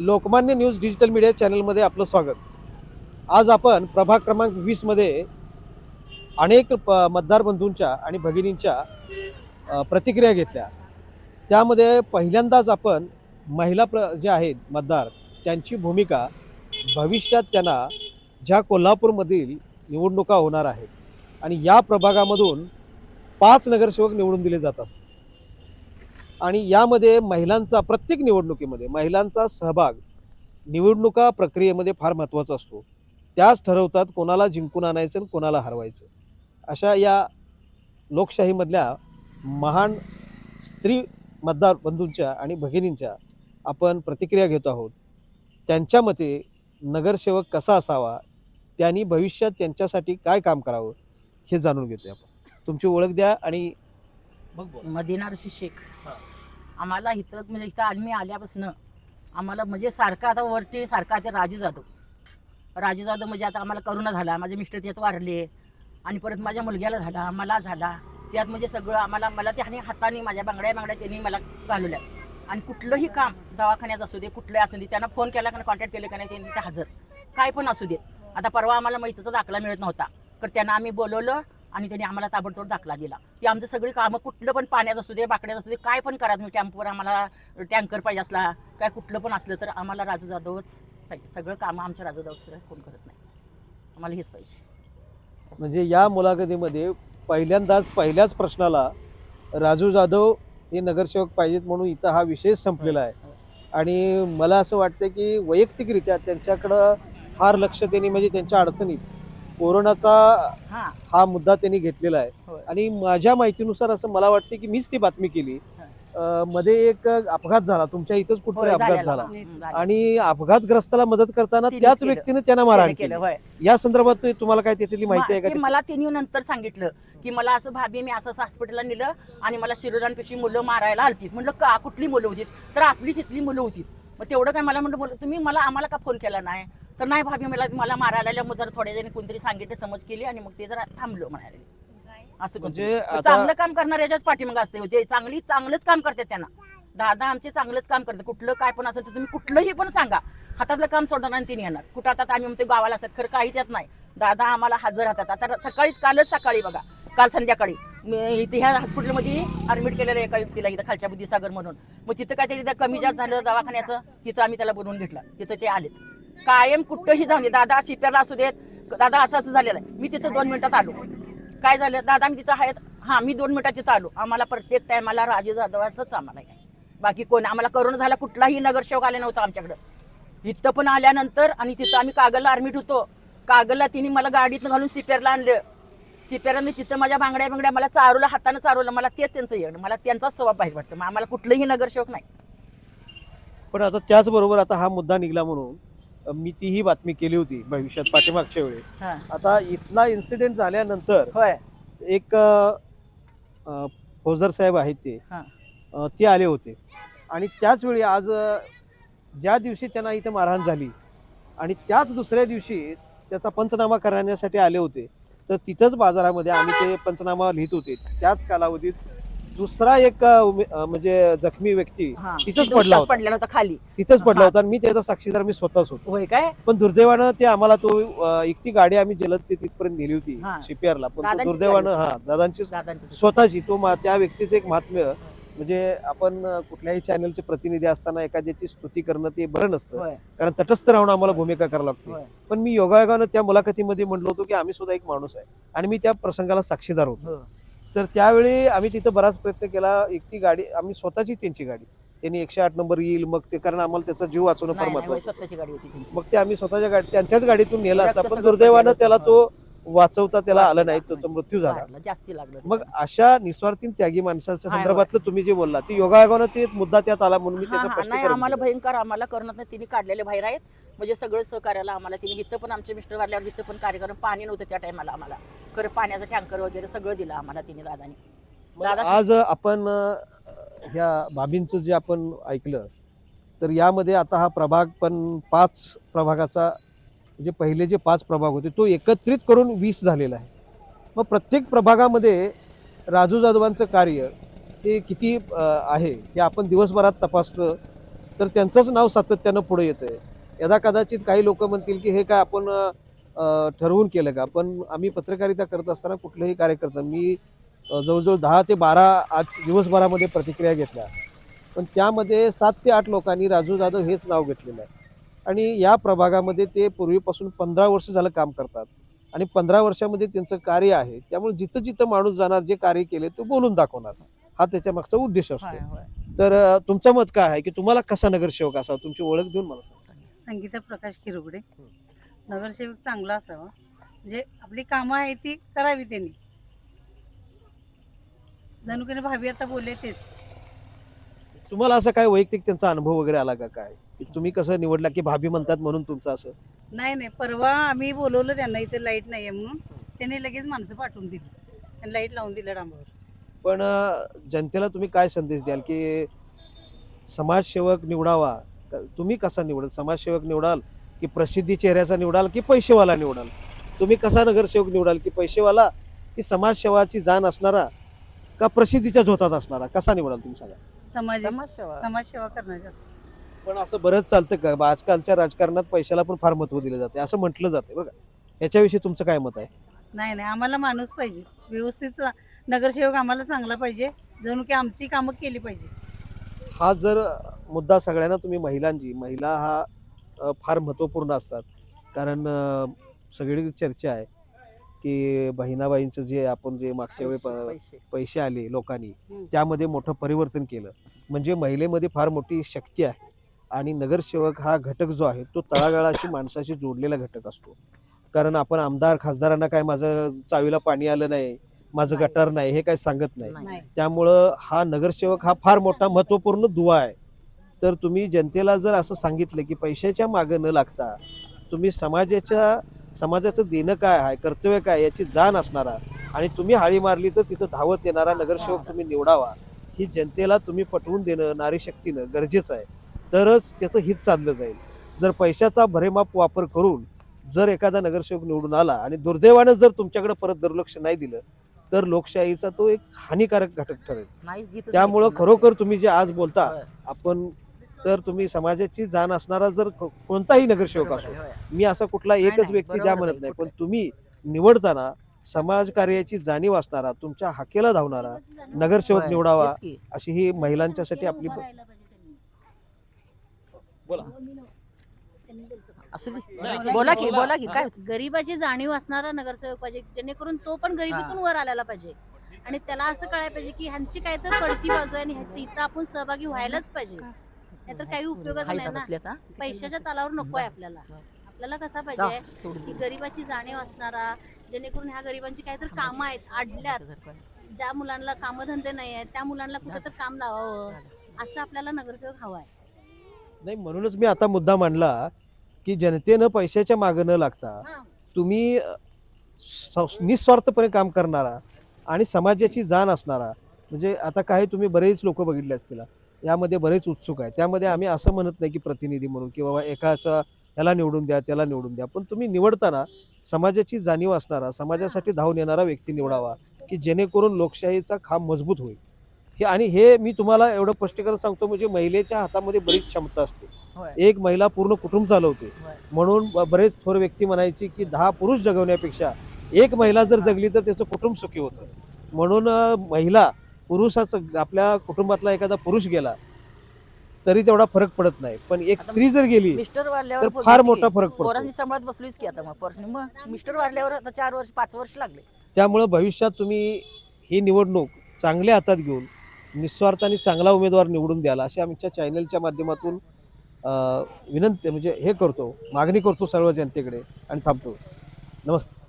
Lokmanya news digital media चॅनलमध्ये आपलं स्वागत. आज आपण प्रभाग क्रमांक वीसमध्ये अनेक प मतदार बंधूंच्या आणि भगिनींच्या प्रतिक्रिया घेतल्या. त्यामध्ये पहिल्यांदाच आपण महिला प्र जे आहेत मतदार त्यांची भूमिका भविष्यात त्यांना ज्या कोल्हापूरमधील निवडणुका होणार आहेत आणि या प्रभागामधून पाच नगरसेवक निवडून दिले जातात आणि यामध्ये महिलांचा प्रत्येक निवडणुकीमध्ये महिलांचा सहभाग निवडणुका प्रक्रियेमध्ये फार महत्त्वाचा असतो. त्याच ठरवतात कोणाला जिंकून आणायचं आणि कोणाला हरवायचं. अशा या लोकशाहीमधल्या महान स्त्री मतदार बंधूंच्या आणि भगिनींच्या आपण प्रतिक्रिया घेत आहोत. त्यांच्या मते नगरसेवक कसा असावा? त्यांनी भविष्यात त्यांच्यासाठी काय काम करावं? हे जाणून घेतोय आपण. तुमची ओळख द्या आणि मग बोला. मदिना रशी शेख. आम्हाला इथं म्हणजे इथं आम्ही आल्यापासून आम्हाला म्हणजे सारखं आता वरती सारखं आता राजू जाधव. राजू जाधव म्हणजे आता आम्हाला करोना झाला माझे मिस्टर त्यात वारले आणि परत माझ्या मुलग्याला झाला मला झाला. त्यात म्हणजे सगळं आम्हाला मला त्याने हाताने माझ्या बांगड्या बांगड्या त्यांनी मला घालवल्या. आणि कुठलंही काम दवाखान्यात असू दे कुठलंही असू दे त्यांना फोन केला का कॉन्टॅक्ट केलं का नाही त्यांनी ते हजर. काय पण असू देत आता परवा आम्हाला मैत्रीचा दाखला मिळत नव्हता. तर त्यांना आम्ही बोलवलं आणि त्यांनी आम्हाला ताबडतोब दाखला दिला. की आमचं सगळी कामं कुठलं पण पाण्यात असू दे बाकड्यात असू दे काय पण करा तुम्ही टॅम्पोवर आम्हाला टँकर पाहिजे असला काय कुठलं पण असलं तर आम्हाला राजू जाधवच पाहिजे. सगळं कामं आमच्या राजू जाधव कोण करत नाही. आम्हाला हेच पाहिजे. म्हणजे या मुलाखतीमध्ये पहिल्यांदाच पहिल्याच प्रश्नाला राजू जाधव हे नगरसेवक पाहिजेत म्हणून इथं हा विषय संपलेला आहे. आणि मला असं वाटतं की वैयक्तिकरित्या त्यांच्याकडं फार लक्ष देणे म्हणजे त्यांच्या अडचणीत कोरोनाचा हां. हा मुद्दा त्यांनी घेतलेला आहे. होय. आणि माझ्या माहितीनुसार असं मला वाटते की मीच ती बातमी केली. अं, मध्ये एक अपघात झाला. तुमच्या इथंच कुठेतरी होय, अपघात झालेला. झाला. हम्म. आणि अपघातग्रस्ताला मदत करताना तिनेच त्याच केलं. व्यक्तीने त्यांना मारहाण केलं, केली. होय. या संदर्भात तुम्हाला काय त्यातली माहिती आहे का ते? मला त्यांनी नंतर सांगितलं की मला असं भाभी मी असं असं हॉस्पिटलला नेलं आणि मला शिरोरांपेशी मुलं मारायला आलती म्हणलं का? कुठली मुलं होती तर आपलीच इथली मुलं होती मग तेवढं काय मला म्हणलं बोल तुम्ही मला आम्हाला का फोन केला नाही? तर नाही भाभी मला मला मारायला आल्या मग जरा थोड्या जणी कोणतरी सांगितलं समज केली आणि मग ते जरा थांबलो म्हणाले. असं म्हणजे म्हणजे चांगलं काम करणाऱ्याच्याच पाठीमाग असते. ते चांगली चांगलंच काम करतात त्यांना. दादा आमचे चांगलंच काम करतात. कुठलं काय पण असेल तर तुम्ही कुठलंही पण सांगा. हातातलं काम सोडणार आणि तिने येणार. कुठं आता आम्ही म्हणतो गावाला असतात खरं काहीच येत नाही. दादा आम्हाला हजर राहतात. आता सकाळीच कालच सकाळी बघा. काल संध्याकाळी. इथे ह्या हॉस्पिटलमध्ये ॲडमिट केलेलं एका व्यक्तीला इथं खालच्या बुद्धिसागर म्हणून. मग तिथं काहीतरी कमी जास्त झालं दवाखान्याचं तिथं आम्ही त्याला बोलवून घेतलं. तिथं ते आलेत. कायम कुठंही जाऊन दे दादा शिप्याला असू देत. दादा असं असं झालेलं आहे. मी तिथं दोन मिनिटात आलो. काय झालं? दादा मी तिथं आहेत. हां मी दोन मिनिटात तिथं आलो. आम्हाला प्रत्येक टायमाला राजू जाधवाचंच आम्हाला आहे. बाकी कोण? आम्हाला करोना झाला कुठलाही नगरसेवक आले नव्हता आमच्याकडं. इथं पण आल्यानंतर आणि तिथं आम्ही कागलला आर्मीट होतो. कागलला तिने मला गाडीत घालून सिपेरला आणलं. सिपेरांनी तिथं माझ्या बांगड्या बांगड्या मला चारवलं हातानं चारवलं मला तेच त्यांचं येणं. मला त्यांचाच स्वभाव पाहिजे वाटतं मग आम्हाला कुठलंही नगरसेवक नाही. पण आता त्याचबरोबर आता हा मुद्दा निघाला म्हणून मी तीही बातमी केली होती भविष्यात पाठीमागच्या वेळी. हां. आता इथला इन्सिडेंट झाल्यानंतर होय. एक अ, अ, फौजदार साहेब आहेत ते. हां. अ, ते आले होते. आणि त्याच वेळी आज अ, ज्या दिवशी त्यांना इथं मारहाण झाली आणि त्याच दुसऱ्या दिवशी त्याचा पंचनामा करण्यासाठी आले होते तर तिथंच बाजारामध्ये आम्ही ते पंचनामा लिहित होते. त्याच कालावधीत दुसरा एक अ, उमे- अ, म्हणजे जखमी व्यक्ती हां तिथंच तिथं पडला होता. पडलेला होता खाली. तिथंच पडला हा. होता आणि मी त्याचा साक्षीदार मी स्वतःच होतो. होय काय? पण दुर्दैवानं ते आम्हाला तो अ, ती गाडी आम्ही जलद ते तिथपर्यंत नेली होती हा. सीपीआरला पण तो दादांचीच दुर्दैवानं हा दादांची दादांची स्वतःची तो मा- त्या व्यक्तीचं एक महात्म्य. म्हणजे आपण अ, कुठल्याही चॅनलचे प्रतिनिधी असताना एखाद्याची स्तुती करणं ते बरं नसतं. होय. कारण तटस्थ राहून आम्हाला भूमिका करावी लागते. होय. पण मी योगायोगानं त्या मुलाखतीमध्ये म्हणलो होतो की आम्ही सुद्धा एक माणूस आहे. आणि मी त्या प्रसंगाला साक्षीदार होतो. हो. तर त्यावेळी आम्ही तिथं बराच प्रयत्न केला एक ती गाडी आम्ही स्वतःची त्यांची गाडी त्यांनी एकशे आठ नंबर येईल मग ते कारण आम्हाला त्याचा जीव वाचवणं फार महत्वाचं स्वतःची गाडी होती त्यांची. मग ते आम्ही स्वतःच्या गाडी त्यांच्याच गाडीतून नेला असता पण दुर्दैवानं त्याला. तो वाचवता त्याला आलं नाही त्याचा मृत्यू झाला. जास्ती लागलं मग अशा निस्वार्थी त्यागी माणसाच्या संदर्भातलं तुम्ही जे बोलला ते योगायोगानं ते मुद्दा त्यात आला म्हणून मी त्याचं हा, नाही स्पष्टीकरण आम्हाला. भयंकर आम्हाला करोनात तिने काढलेले बाहेर आहेत. म्हणजे सगळं सहकार्याला आम्हाला तिने इथं पण आमचे मिस्टर वारल्यावर इथं पण कार्यक्रम पाणी नव्हतं त्या टायमाला आम्हाला. खरं पाण्याचं टँकर वगैरे सगळं दिलं आम्हाला तिने दादानी. मग दादा आज आपण अं, ह्या बाबींचं जे आपण ऐकलं तर यामध्ये आता हा प्रभाग पण पाच प्रभागाचा म्हणजे पहिले जे पाच प्रभाग होते तो एकत्रित करून वीस झालेला आहे. मग प्रत्येक प्रभागामध्ये राजू जाधवांचं कार्य हे किती आहे हे आपण दिवसभरात तपासलं तर त्यांचंच नाव सातत्यानं पुढे येतं आहे यदा कदाचित काही लोक म्हणतील की हे काय आपण ठरवून केलं का? पण आम्ही पत्रकारिता करत असताना कुठलंही कार्यकर्ता मी जवळजवळ दहा ते बारा आज दिवसभरामध्ये प्रतिक्रिया घेतल्या. पण त्यामध्ये सात ते आठ लोकांनी राजू जाधव हेच नाव घेतलेलं आहे. आणि या प्रभागामध्ये ते पूर्वीपासून पंधरा वर्ष झालं काम करतात. आणि पंधरा वर्षामध्ये त्यांचं कार्य आहे. त्यामुळे जिथं जिथं माणूस जाणार जे कार्य केले ते बोलून दाखवणार. हा त्याच्या मागचा उद्देश असतो. तर तुमचं मत काय आहे? की तुम्हाला कसा नगरसेवक असावा? तुमची ओळख देऊन मला सांगा. संगीता प्रकाश किरुगडे. नगरसेवक चांगला असावा. म्हणजे आपली कामं आहे ती करावी त्यांनी. जणू भाभी आता बोलले तेच. तुम्हाला असं काय वैयक्तिक त्यांचा अनुभव वगैरे आला का काय? तुम्ही कसं निवडला की भाभी म्हणतात म्हणून तुमचं असं? नाही नाही. परवा आम्ही बोलवलं त्यांना इथे लाइट नाही आहे म्हणून. त्यांनी लगेच माणसं पाठवून दिली. आणि लाइट लावून दिलं डांबावर पण अ, जनतेला तुम्ही काय संदेश द्याल की समाजसेवक निवडावा? क- तुम्ही कसा निवडाल? समाजसेवक निवडाल की प्रसिद्धी चेहऱ्याचा निवडाल की पैसेवाला निवडाल? तुम्ही कसा नगरसेवक निवडाल की पैसेवाला? की समाजसेवाची जाण असणारा का प्रसिद्धीच्या झोतात असणारा? कसा निवडाल तुम्ही सांगा? समाज समाजसेवा. समाजसेवा करण्याच्या पण असं बरंच चालतं का? बा- आजकालच्या राजकारणात पैशाला पण फार महत्त्व दिलं जाते असं म्हटलं जाते बघा. याच्याविषयी तुमचं काय मत आहे? नाही नाही. आम्हाला माणूस पाहिजे. व्यवस्थित नगरसेवक आम्हाला चांगला पाहिजे. जणू की आमची कामं केली पाहिजे. हा जर मुद्दा सगळ्यांना तुम्ही महिलांची महिला हा अ, फार महत्त्वपूर्ण असतात. कारण अ, सगळी चर्चा आहे की बहिणाबाईंचं जे आपण जे मागच्या वेळी प- पैसे आले लोकांनी हम्म. त्यामध्ये मोठं परिवर्तन केलं. म्हणजे महिलेमध्ये फार मोठी शक्ती आहे. आणि नगरसेवक हा घटक जो आहे तो तळागाळाशी माणसाशी जोडलेला घटक असतो. कारण आपण आमदार खासदारांना काय माझं चावीला पाणी आलं नाही माझं. गटार नाही हे काय सांगत नाही. त्यामुळं हा नगरसेवक हा फार मोठा महत्त्वपूर्ण दुवा आहे. तर तुम्ही जनतेला जर असं सांगितलं की पैशाच्या मागं न लागता तुम्ही समाजाच्या समाजाचं देणं काय आहे कर्तव्य काय याची जाण असणारा आणि तुम्ही हाळी मारली तर तिथं धावत येणारा नगरसेवक तुम्ही निवडावा. ही जनतेला तुम्ही पटवून देणं नारी शक्तीनं गरजेचं आहे. तरच त्याचं हित साधलं जाईल. जर पैशाचा भरेमाप वापर करून जर एखादा नगरसेवक निवडून आला आणि दुर्दैवानं जर तुमच्याकडे परत दुर्लक्ष नाही दिलं तर लोकशाहीचा तो एक हानिकारक घटक ठरेल. त्यामुळं खरोखर तुम्ही जे आज बोलता आपण तर तुम्ही समाजाची जाण असणारा जर कोणताही नगरसेवक असो मी असा कुठला एकच व्यक्ती द्या म्हणत नाही पण. तुम्ही निवडताना समाज कार्याची जाणीव असणारा तुमच्या हाकेला धावणारा नगरसेवक निवडावा अशी ही महिलांच्यासाठी आपली बोला. बोला की बोला. की. काय गरिबाची जाणीव असणारा नगरसेवक पाहिजे जेणेकरून तो पण गरिबीतून वर आलेला पाहिजे. आणि त्याला असं कळायला पाहिजे की ह्यांची काय तर पडती बाजू आहे आणि इथं आपण सहभागी व्हायलाच पाहिजे. नाहीतर काही उपयोगाचं नाही ना. पैशाच्या तालावर नको आहे आपल्याला. आपल्याला कसा पाहिजे की गरिबाची जाणीव असणारा जेणेकरून ह्या गरिबांची काहीतरी कामं आहेत आडल्यात. ज्या मुलांना कामधंदे नाही आहेत त्या मुलांना कुठं तर काम लावावं. असं आपल्याला नगरसेवक हवा आहे. नाही म्हणूनच मी आता मुद्दा मांडला की जनतेनं पैशाच्या मागं न लागता. तुम्ही स- निस्वार्थपणे काम करणारा आणि समाजाची जाण असणारा म्हणजे आता काही तुम्ही बरेच लोक बघितले असतील यामध्ये बरेच उत्सुक आहे त्यामध्ये आम्ही असं म्हणत नाही की प्रतिनिधी म्हणून की बाबा एकाचा ह्याला निवडून द्या त्याला निवडून द्या. पण तुम्ही निवडताना समाजाची जाणीव असणारा समाजासाठी धावून येणारा व्यक्ती निवडावा की जेणेकरून लोकशाहीचा खांब मजबूत होईल. हे आणि हे मी तुम्हाला एवढं स्पष्टीकरण सांगतो म्हणजे महिलेच्या हातामध्ये बरीच क्षमता असते. एक महिला पूर्ण कुटुंब चालवते. म्हणून बरेच थोर व्यक्ती म्हणायची की दहा पुरुष जगवण्यापेक्षा एक महिला जर जगली तर त्याचं कुटुंब सुखी होतं. म्हणून महिला पुरुषाचं आपल्या कुटुंबातला एखादा पुरुष गेला तरी तेवढा फरक पडत नाही. पण एक स्त्री जर गेली तर फार मोठा फरक पडतो. सांभाळत बसलीच की आता मग मिस्टर वारल्यावर आता चार वर्ष पाच वर्ष लागले. त्यामुळं भविष्यात तुम्ही ही निवडणूक चांगल्या हातात घेऊन निस्वार्थाने चांगला उमेदवार निवडून द्याल अशी आमच्या चॅनलच्या माध्यमातून विनंती म्हणजे हे करतो मागणी करतो सर्व जनतेकडे आणि थांबतो. नमस्ते.